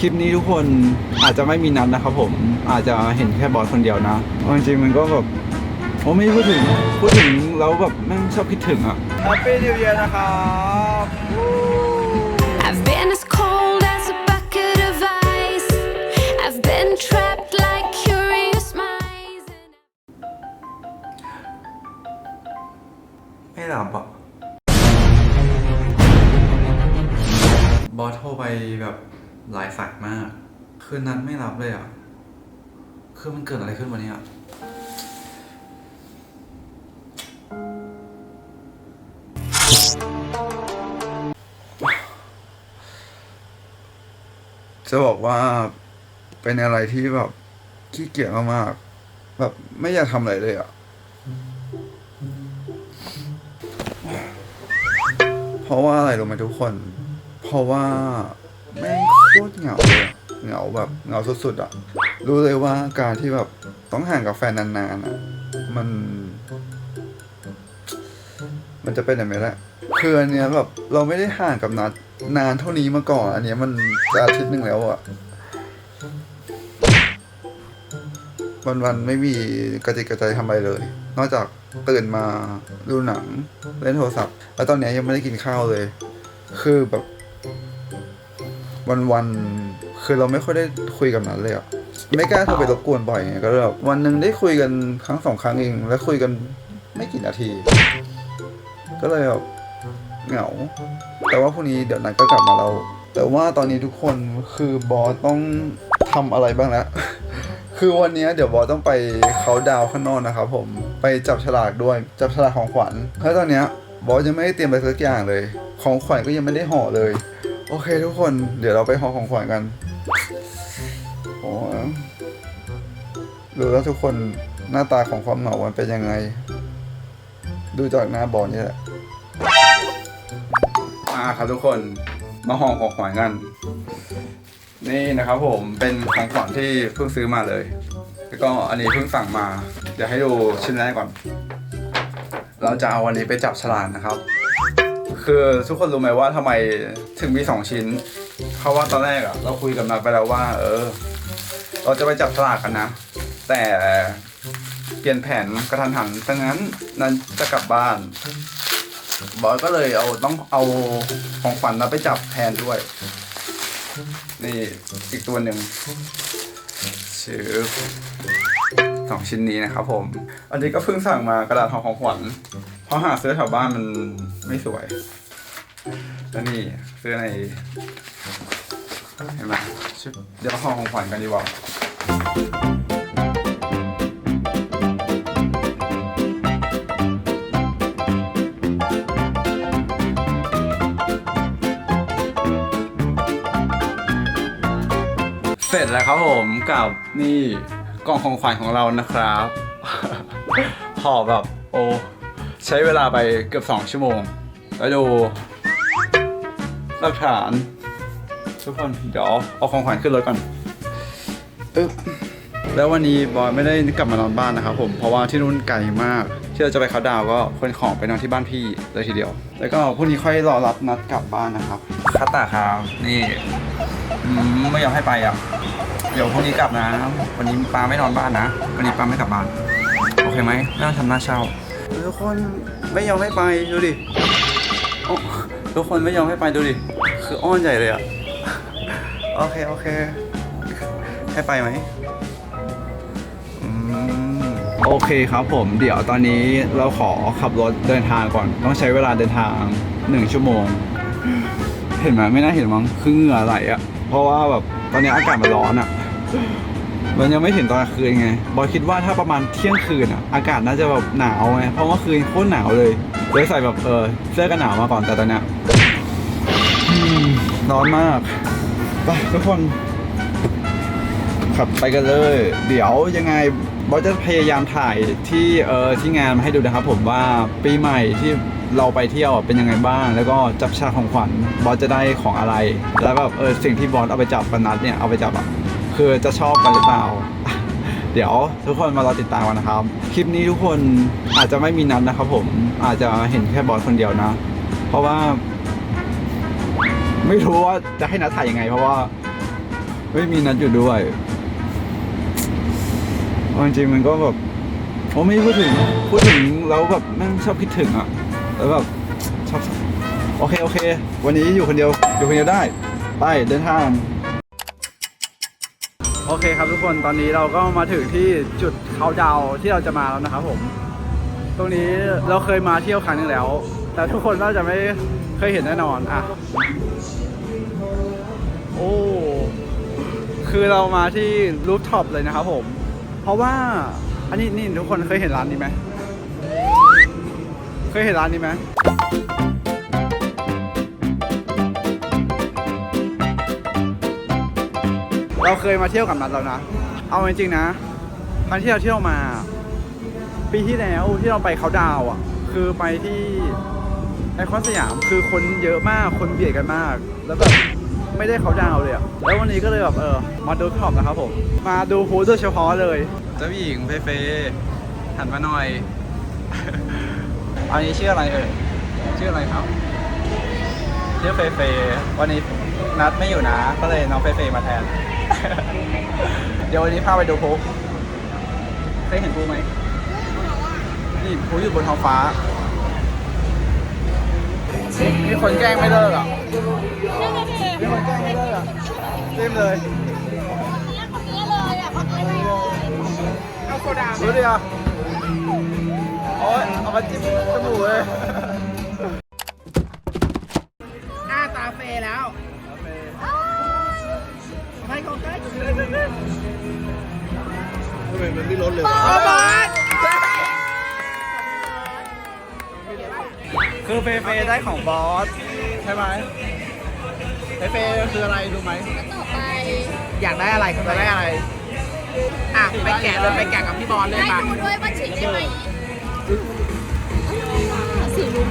คลิปนี้ทุกคนอาจจะไม่มีนัดนะครับผมอาจจะเห็นแค่บอสคนเดียวนะเอาจริงๆมันก็แบบโอ้ไม่พูดถึงพูดถึงแล้วแบบแม่งชอบคิดถึงอะ Happy New Year นะครับ I've been as cold as a bucket of ice. I've been trapped like curious mice. ไม่หลับอะบอสโทรไปแบบ หลายสายมาก คืนนั้นไม่รับเลยอะ คือมันเกิดอะไรขึ้นวันนี้อะจะบอกว่าเป็นอะไรที่แบบขี้เกียจมากๆแบบไม่อยากทำอะไรเลยอะ เพราะว่าอะไรรู้ไหมทุกคน เพราะว่า คตรเหงาเลยอะเหงาแบบเหงาสุดๆอะ รู้เลยว่าการที่แบบต้องห่างกับแฟนนานๆอะ มัน มันจะเป็นอย่างไรละคืออันเนี้ยแบบเราไม่ได้ห่างกับนัดนานเท่านี้มาก่อน อันเนี้ยมันจะอาทิตย์หนึ่งแล้วอะวันๆไม่มีกระจิกกระใจทำอะไรเลย นอกจากตื่นมาดูหนังเล่นโทรศัพท์ แล้วตอนเนี้ยยังไม่ได้กินข้าวเลย คือแบบ วันๆคือเราไม่ค่อยได้คุยกับนัดเลยอะไม่กล้าโทรไปรบกวนบ่อยไงก็เลยแบบวันหนึ่งได้คุยกันครั้งสองครั้งเอง แล้วคุยกันไม่กี่นาที ก็เลยแบบเหงา แต่ว่าพรุ่งนี้เดี๋ยวนัดก็กลับมาเรา แต่ว่าตอนนี้ทุกคนคือบอสต้องทำอะไรบ้างแล้ว คือวันนี้เดี๋ยวบอสต้องไปเขาดาวข้างนอกนะครับผมไปจับฉลากด้วยจับฉลากของขวัญแล้วตอนเนี้ยบอสยังไม่ได้เตรียมอะไรสักอย่างเลย ของขวัญก็ยังไม่ได้ห่อเลย โอเคทุกคน เดี๋ยวเราไปห่อของขวัญกันโอ้ดูแล้วทุกคนหน้าตาของความเหงามันเป็นยังไง ดูจากหน้าบอสนี่แหละมาครับทุกคนมาห่อของขวัญกัน นี่นะครับผมเป็นของขวัญที่เพิ่งซื้อมาเลย แล้วก็อันนี้เพิ่งสั่งมา เดี๋ยวให้ดูชิ้นแรกก่อน เราจะเอาวันนี้ไปจับฉลากนะครับ คือทุกคนรู้ไหมว่าทำไมถึงมีสองชิ้น เพราะว่าตอนแรกอะเราคุยกับนัดไปแล้วว่า เออ เราจะไปจับฉลากกันนะ แต่เปลี่ยนแผนกระทันหันดังนั้นนั้นจะกลับบ้าน บอยก็เลยเอาต้องเอาของขวัญนัดไปจับแทนด้วย นี่อีกตัวหนึ่งชื่อสองชิ้นนี้นะครับผม อันนี้ก็เพิ่งสั่งมากระดาษห่อของขวัญ เพราะหาซื้อแถวบ้านมันไม่สวย แล้วนี่ซื้อใน เห็นไหมชุดเดี๋ยวเราห่อของขวัญกันดีกว่าเสร็จแล้วครับผมกับนี่กล่องของขวัญของเรานะครับห่อแบบโอ้ ใช้เวลาไปเกือบ 2 ชั่วโมง แล้วดูหลักฐาน ทุกคนเดี๋ยวเอาของขวัญขึ้นรถก่อนอึ๊บแล้ววันนี้บอยไม่ได้กลับมานอนบ้านนะครับผมเพราะว่าที่นู่นไกลมาก ที่เราจะไปเขาดาวก็คนของไปนอนที่บ้านพี่เลยทีเดียว แล้วก็พรุ่งนี้ค่อยรอรับนัดกลับบ้านนะครับคาตาครับนี่ไม่ยอมให้ไปอะเดี๋ยวพรุ่งนี้กลับนะ วันนี้ปาไม่นอนบ้านนะ วันนี้ปาไม่กลับบ้าน โอเคไหมน่าทำหน้าเช่า ทุกคนไม่ยอมให้ไปดูดิทุกคนไม่ยอมให้ไปดูดิ คืออ้อนใหญ่เลยอะโอเค โอเค ให้ไปไหมอืมโอเคครับผมเดี๋ยวตอนนี้เราขอขับรถเดินทางก่อน ต้องใช้เวลาเดินทางหนึ่งชั่วโมง เห็นไหมไม่น่าเห็นมั้งคือเหงื่อไหลอะ่ะเพราะว่าแบบตอนนี้อากาศมันร้อนอะ มันยังไม่ถึงตอนกลางคืนไง บอยคิดว่าถ้าประมาณเที่ยงคืนอะ อากาศน่าจะแบบหนาวไง เพราะว่าคืนโคตรหนาวเลยเลยใส่แบบเออเสื้อกันหนาวมาก่อนแต่ตอนเนี้ยร้อนมาก ไปทุกคน ขับไปกันเลย เดี๋ยวยังไงบอสจะพยายามถ่ายที่เออที่งานมาให้ดูนะครับผมว่าปีใหม่ที่เราไปเที่ยวเป็นยังไงบ้าง แล้วก็จับฉากของขวัญบอสจะได้ของอะไร แล้วแบบเออสิ่งที่บอสเอาไปจับกันนัดเนี่ยเอาไปจับอะ คือจะชอบกันหรือเปล่า เดี๋ยวทุกคนมารอติดตามกันนะครับ คลิปนี้ทุกคนอาจจะไม่มีนัดนะครับผมอาจจะเห็นแค่บอสคนเดียวนะ เพราะว่า ไม่รู้ว่าจะให้นัดถ่ายยังไง เพราะว่า ไม่มีนัดอยู่ด้วยจริงๆมันก็แบบโอ้ไม่พูดถึงพูดถึงแล้วแบบแม่งชอบคิดถึงอะแล้วแบบชอบโอเคโอเค วันนี้อยู่คนเดียวอยู่คนเดียวได้ ไปเดินทาง โอเคครับทุกคนตอนนี้เราก็มาถึงที่จุดเขาดาวที่เราจะมาแล้วนะครับผม ตรงนี้เราเคยมาเที่ยวครั้งหนึงแล้ว แต่ทุกคนน่าจะไม่เคยเห็นแน่นอนอะโอ้คือเรามาที่รูฟท็อปเลยนะครับผม เพราะว่าอันนี้นี่ทุกคนเคยเห็นร้านนี้ไหมเคยเห็นร้านนี้ไหม เราเคยมาเที่ยวกับนัดแล้วนะ เอาจริงๆนะครั้งที่เราเที่ยวมา ปีที่แล้วที่เราไปเขาดาวอะ คือไปที่ไอคอนสยามคือคนเยอะมากคนเบียดกันมาก แล้วแบบไม่ได้เขาดาวเลยอะแล้ววันนี้ก็เลยแบบเออมาดูท็อปนะครับผม มาดูฮูดโดยเฉพาะเลยเจ้าหญิงเฟเฟหันมาหน่อย อันนี้ชื่ออะไรเอ่ยชื่ออะไรครับชื่อเฟเฟวันนี้นัดไม่อยู่นะ ก็เลยน้องเฟเฟมาแทน เดี๋ยววันนี้พาไปดูภูเคยเห็นภูไหมนี่ภูอยู่บนท้องฟ้ามีคนแกล้งไม่เลิกอะมีคนแกล้งไม่เลิกอะเต็มเลยเอาโซดาดูดิอะโอ๊ยเอามาจิ้มจมูกเลย ทำไมมันไม่ลดเลยบอสคือเฟเฟได้ของบอส ใช่ไหมเฟเฟคืออะไรรู้ไหมอยากได้อะไรเขาจะได้อะไร อะ ไปแกะเลยไปแกะกับพี่บอลเลยให้มาดูด้วยว่าฉีดได้ไหมสีลุ้ม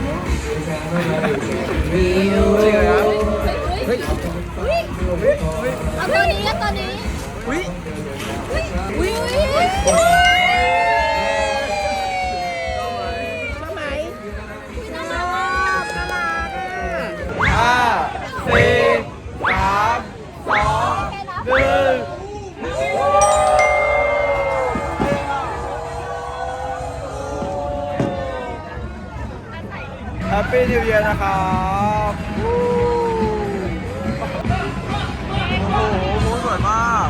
จริงเลยนะเฮ้ยเฮ้ยเอาตัวนี้เอาตัวนี้ อุ้ยอุ้ยอุ้ยทำไมน่ารักน่ารักอะห้าสี่สามสองหนึ่งแฮปปี้นิวเยียร์นะครับโอ้โหมูสวยมาก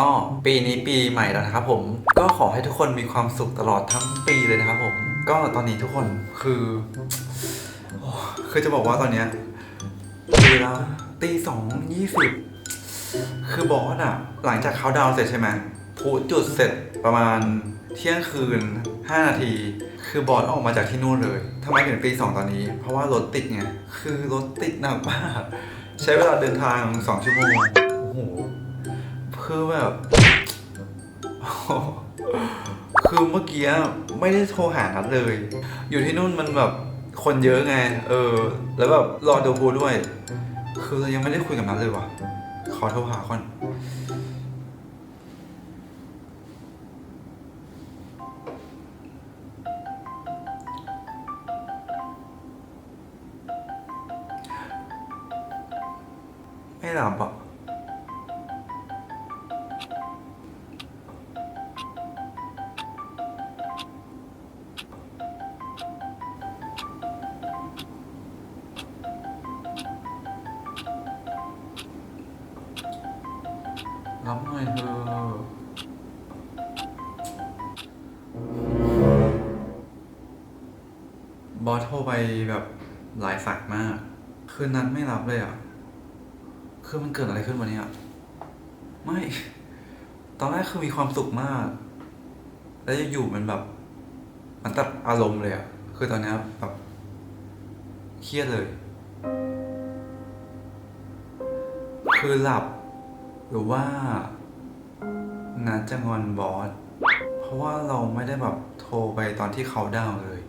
ก็ปีนี้ปีใหม่แล้วนะครับผมก็ขอให้ทุกคนมีความสุขตลอดทั้งปีเลยนะครับผม ก็ตอนนี้ทุกคนคือโอ้คือจะบอกว่าตอนเนี้ยเวลาตีสองยี่สิบคือบอสอะหลังจากเขาดาวเสร็จใช่ไหมพูจุดเสร็จประมาณเที่ยงคืน 5 นาที คือบอสออกมาจากที่นู่นเลยทำไมถึงตีสองตอนนี้ เพราะว่ารถติดไงคือรถติดหนักมาก ใช้เวลาเดินทาง 2 ชั่วโมงโอ้โห คือแบบ คือเมื่อกี้ไม่ได้โทรหานัดเลย อยู่ที่นู่นมันแบบคนเยอะไง เออ แล้วแบบรอดูพูด้วย คือเรายังไม่ได้คุยกับนัดเลยว่ะ ขอโทรหาก่อนไม่หลับอะ รับหน่อยเถอะบอสโทรไปแบบหลายสายมาก คืนนั้นไม่รับเลยอะ คือมันเกิดอะไรขึ้นวันนี้อะ ไม่ ตอนแรกคือมีความสุขมาก แล้วจะอยู่มันแบบ มันตัดอารมณ์เลยอะ คือตอนนี้แบบเครียดเลย คือหลับ หรือว่านัดจะงอนบอส เพราะว่าเราไม่ได้แบบโทรไปตอนที่เขาดาวน์เลย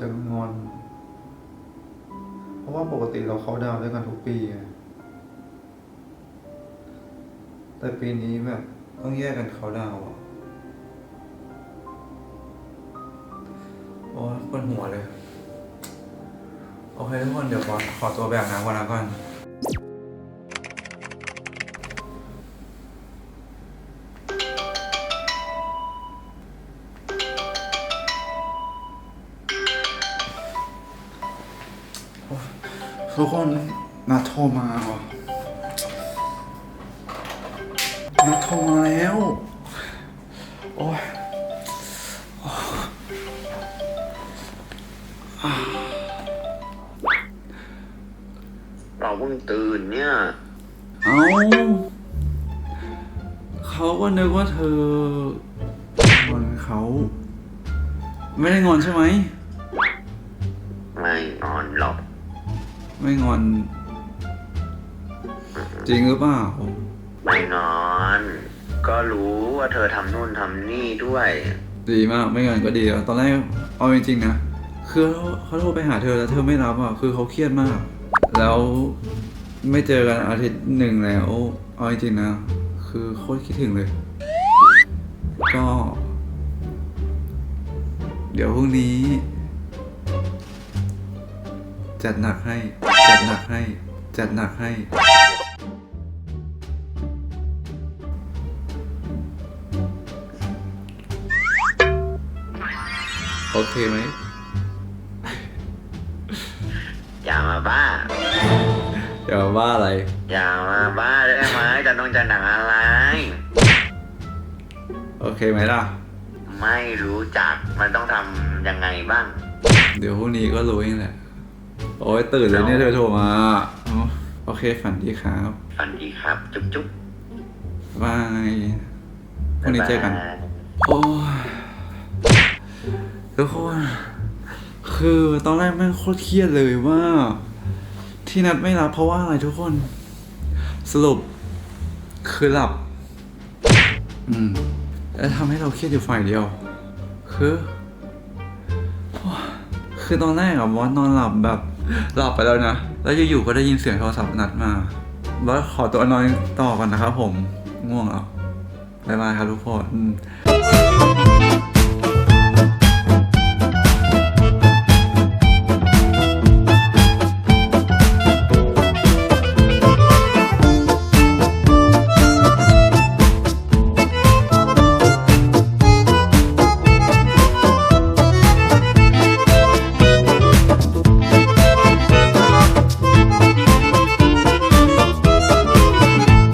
จจะงอน เพราะว่าปกติเราเขาดาวด้วยกันทุกปีไงแต่ปีนี้แบบต้องแยกกันเขาดาวอะโอ้ปวดหัวเลย โอเคทุกคนเดี๋ยวบอสขอตัวแบบน้ำก่อนนะก่อน ทุกคนนัดโทรมาว่ะนัดโทรมาแล้ว โอ้ยเราเพิ่งตื่นเนี่ย เอาเขาก็นึกว่าเธองอนเขา ไม่ได้งอนใช่ไหม ไม่นอนหรอก ไม่งอน จริงหรือเปล่าไม่นอน ก็รู้ว่าเธอทำนู่นทำนี่ด้วย ดีมากไม่งอนก็ดีแล้วตอนแรกเอาจริงๆนะคือเขาโทรไปหาเธอแล้วเธอไม่รับอะคือเขาเครียดมาก แล้วไม่เจอกันอาทิตย์หนึ่งแล้วเอาจริงๆนะ คือโคตรคิดถึงเลย ก็ เดี๋ยวพรุ่งนี้ จัดหนักให้ จัดหนักให้ จัดหนักให้ โอเคไหม อย่ามาบ้า อย่ามาว่าอะไร อย่ามาบ้าได้ไหมจะต้องจะหนังอะไร โอเคไหมล่ะ ไม่รู้จักมันต้องทำยังไงบ้าง เดี๋ยวพรุ่งนี้ก็รู้เองแหละ โอ้ยตื่นเลยเนี่ยเธอโทรมาอ๋อโอเคฝันดีครับฝันดีครับ จุ๊บจุ๊บบายพรุ่งนี้เจอกันบ๊ายบายโอ้ยทุกคนคือตอนแรกแม่งโคตรเครียดเลยว่า ที่นัดไม่รับเพราะว่าอะไรทุกคน สรุป คือหลับ อืมแล้วทำให้เราเครียดอยู่ฝ่ายเดียว คือโอ้ยคือตอนแรกอะบอสนอนหลับแบบ หลับไปแล้วนะ แล้วอยู่ๆก็ได้ยินเสียงโทรศัพท์นัดมาแล้วขอตัวนอนต่อก่อนนะครับผม ง่วงแล้วบ๊ายบายครับทุกคน